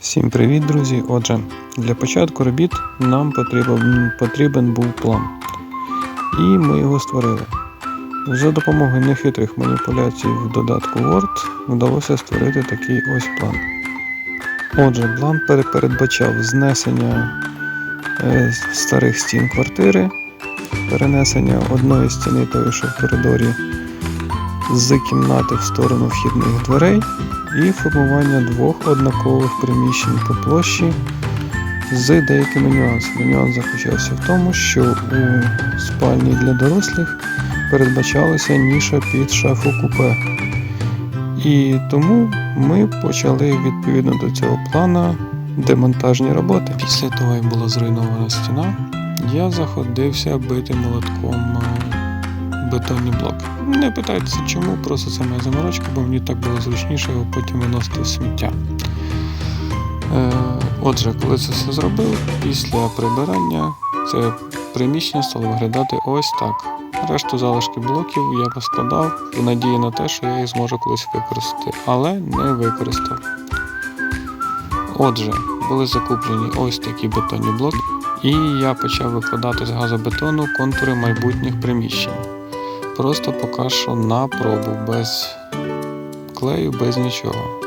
Всім привіт, друзі! Отже, для початку робіт нам потрібен, потрібен був план. І ми його створили. За допомогою нехитрих маніпуляцій в додатку Word вдалося створити такий ось план. Отже, план передбачав знесення е, старих стін квартири, перенесення одної стіни, тої, що в коридорі, з кімнати в сторону вхідних дверей і формування двох однакових приміщень по площі з деякими нюансами. Нюанс заключався в тому, що у спальні для дорослих передбачалася ніша під шафу купе. І тому ми почали відповідно до цього плана демонтажні роботи. Після того, як була зруйнована стіна, я заходився бити молотком е, бетонні блоки. Не питайтеся чому, просто це моя заморочка, бо мені так було зручніше його потім виносити в сміття. Е, отже, коли це все зробив, після прибирання це приміщення стало виглядати ось так. Решту залишки блоків я поскладав в надії на те, що я їх зможу колись використати, але не використав. Отже, були закуплені ось такі бетонні блоки, і я почав викладати з газобетону контури майбутніх приміщень. Просто поки що на пробу, без клею, без нічого.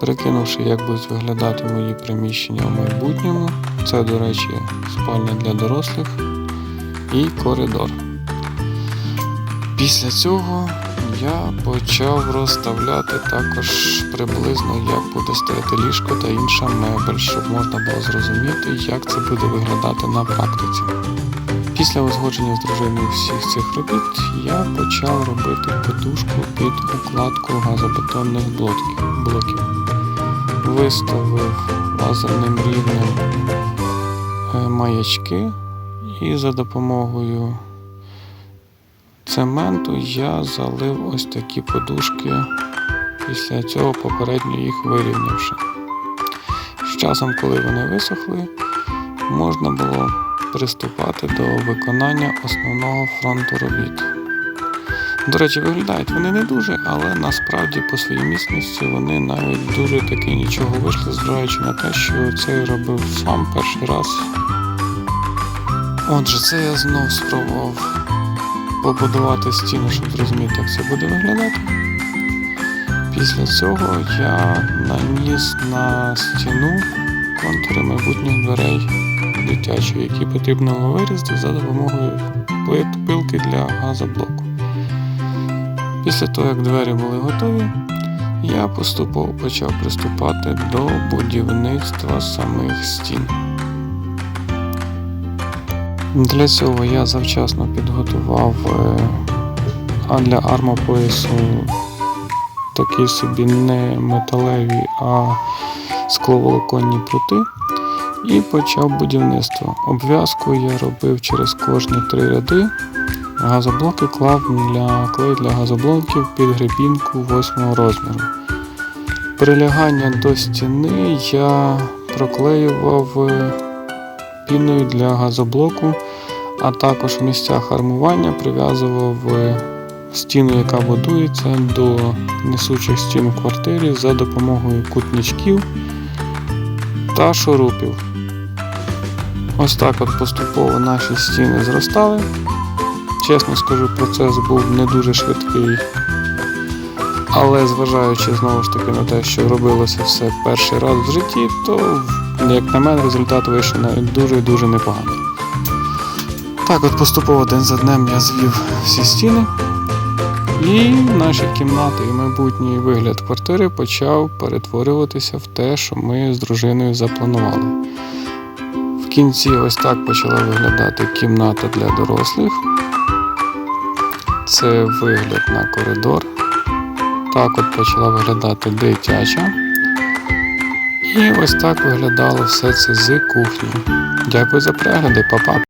Прикинувши, як будуть виглядати мої приміщення в майбутньому, це, до речі, спальня для дорослих і коридор. Після цього я почав розставляти також приблизно, як буде стояти ліжко та інша мебель, щоб можна було зрозуміти, як це буде виглядати на практиці. Після узгодження з дружиною всіх цих робіт я почав робити подушку під укладку газобетонних блоків. Виставив лазерним рівнем е, маячки і за допомогою цементу я залив ось такі подушки, після цього попередньо їх вирівнявши. З часом, коли вони висохли, можна було приступати до виконання основного фронту робіт. До речі, виглядають вони не дуже, але насправді по своїй міцності вони навіть дуже таки нічого вийшли, зважаючи на те, що це робив сам перший раз. Отже, це я знов спробував побудувати стіну, щоб зрозуміти, як це буде виглядати. Після цього я наніс на стіну контури майбутніх дверей дитячої, які потрібно вирізати за допомогою пи- пилки для газоблоку. Після того, як двері були готові, я поступово почав приступати до будівництва самих стін. Для цього я завчасно підготував е, а для армопоясу такі собі не металеві, а скловолоконні прути і почав будівництво. Обв'язку я робив через кожні три ряди. Газоблоки клав для клей для газоблоків під гребінку 8 розміру. Прилягання до стіни я проклеював е, піною для газоблоку, а також в місцях армування прив'язував е, стіну, яка будується до несучих стін в квартирі за допомогою кутничків та шурупів. Ось так от поступово наші стіни зростали. Чесно скажу, процес був не дуже швидкий. Але зважаючи знову ж таки на те, що робилося все перший раз в житті, то, як на мене, результат вийшов навіть дуже і дуже непоганий. Так, от поступово день за днем я звів всі стіни, і наші кімнати і майбутній вигляд квартири почав перетворюватися в те, що ми з дружиною запланували. В кінці ось так почала виглядати кімната для дорослих. Це вигляд на коридор. Так от почала виглядати дитяча. І ось так виглядало все це з кухні. Дякую за перегляди, па-па!